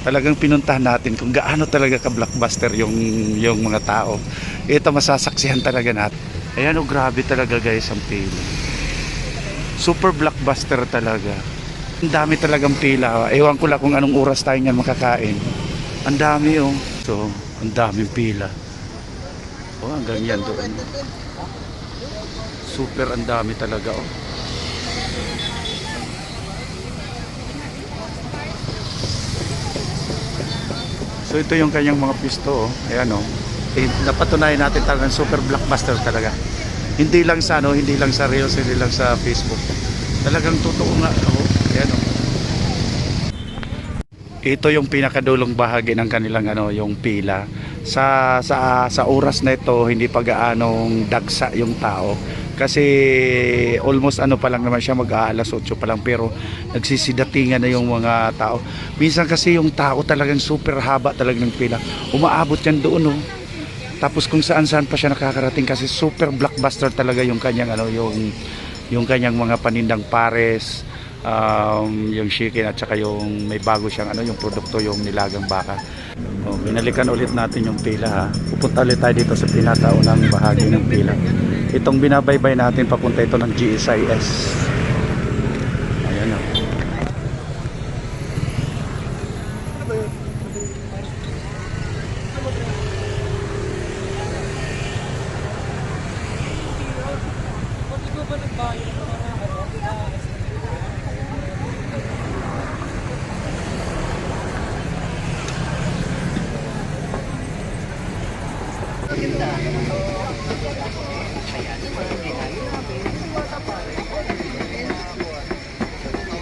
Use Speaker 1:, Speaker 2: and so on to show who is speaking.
Speaker 1: talagang pinuntahan natin kung gaano talaga ka-blockbuster yung, yung mga tao. Ito masasaksihan talaga natin. Ayan o, grabe talaga guys ang pila. Super blockbuster talaga. Ang dami talagang pila. Ewan ko lang kung anong oras tayo niyan makakain. Ang dami oh. So, ang daming pila. Oh, hanggang yan doon. Super ang dami talaga oh. So ito yung kanyang mga pisto oh. Ayan oh. Eh, napatunayan natin talagang super blockbuster talaga. Hindi lang sa ano, hindi lang sa Reels, hindi lang sa Facebook. Talagang totoo nga oh. Ayan oh. Ito yung pinakadulong bahagi ng kanilang ano, yung pila. Sa sa sa oras na ito, hindi pa gaanong dagsa yung tao kasi almost ano pa lang naman siya mag-aalas 8 pa lang pero nagsisidatingan na yung mga tao. Minsan kasi yung tao talagang super haba talaga ng pila. Umaabot yan doon oh. Tapos kung saan-saan pa siya nakakarating kasi super blockbuster talaga yung kanyang ano yung yung kanyang mga panindang pares, um, yung chicken at saka yung may bago siyang ano yung produkto yung nilagang baka. O, binalikan ulit natin yung pila ha. pupunta ulit tayo dito sa pinakaunang bahagi ng pila. Itong binabaybay natin papunta ito ng GSIS ayan oh. o Bayan Ayan, parang ginagawa namin.